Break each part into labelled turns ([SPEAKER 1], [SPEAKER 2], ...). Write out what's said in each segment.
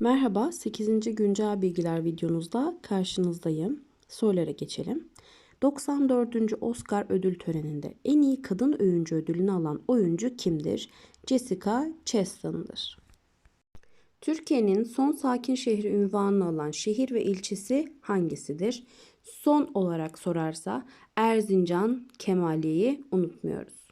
[SPEAKER 1] Merhaba, 8. Güncel Bilgiler videonuzda karşınızdayım. Sorulara geçelim. 94. Oscar ödül töreninde en iyi kadın oyuncu ödülünü alan oyuncu kimdir? Jessica Chastain'dır. Türkiye'nin son sakin şehri ünvanını alan şehir ve ilçesi hangisidir? Son olarak sorarsa Erzincan, Kemaliye'yi unutmuyoruz.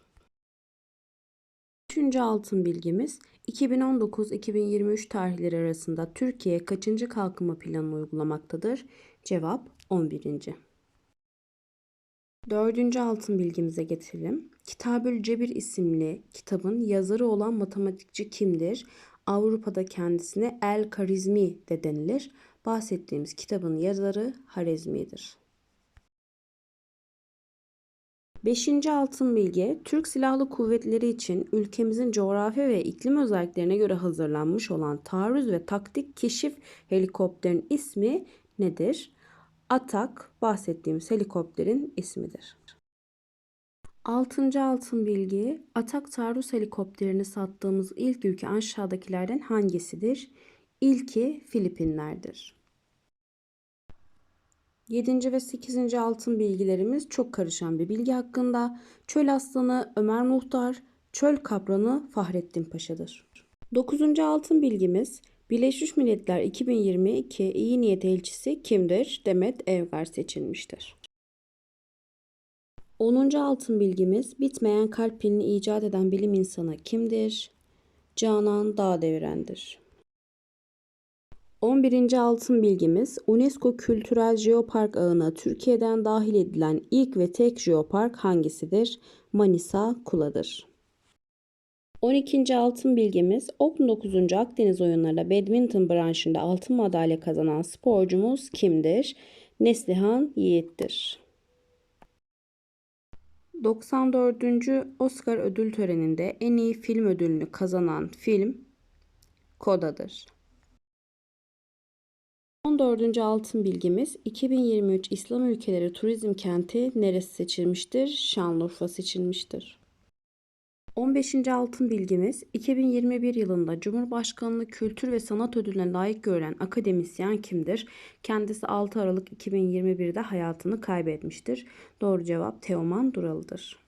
[SPEAKER 1] Üçüncü altın bilgimiz 2019-2023 tarihleri arasında Türkiye kaçıncı kalkınma planını uygulamaktadır? Cevap 11. Dördüncü altın bilgimize getirelim. Kitabül Cebir isimli kitabın yazarı olan matematikçi kimdir? Avrupa'da kendisine El Karizmi de denilir. Bahsettiğimiz kitabın yazarı Harezmi'dir. Beşinci altın bilgi, Türk Silahlı Kuvvetleri için ülkemizin coğrafi ve iklim özelliklerine göre hazırlanmış olan taarruz ve taktik keşif helikopterin ismi nedir? Atak bahsettiğimiz helikopterin ismidir. Altıncı altın bilgi, Atak taarruz helikopterini sattığımız ilk ülke aşağıdakilerden hangisidir? İlki Filipinler'dir. 7. ve 8. altın bilgilerimiz çok karışan bir bilgi hakkında. Çöl aslanı Ömer Muhtar, çöl kaplanı Fahrettin Paşa'dır. 9. altın bilgimiz Birleşmiş Milletler 2022 iyi niyet elçisi kimdir? Demet Evgar seçilmiştir. 10. altın bilgimiz bitmeyen kalp pilini icat eden bilim insanı kimdir? Canan Dağdeviren'dir. 11. altın bilgimiz UNESCO Kültürel Jeopark ağına Türkiye'den dahil edilen ilk ve tek jeopark hangisidir? Manisa Kula'dır. 12. altın bilgimiz OK9. Akdeniz oyunlarında badminton branşında altın madalya kazanan sporcumuz kimdir? Neslihan Yiğit'tir. 94. Oscar ödül töreninde en iyi film ödülünü kazanan film Koda'dır. 14. altın bilgimiz 2023 İslam ülkeleri turizm kenti neresi seçilmiştir? Şanlıurfa seçilmiştir. 15. altın bilgimiz 2021 yılında Cumhurbaşkanlığı Kültür ve Sanat Ödülüne layık görülen akademisyen kimdir? Kendisi 6 Aralık 2021'de hayatını kaybetmiştir. Doğru cevap Teoman Duralı'dır.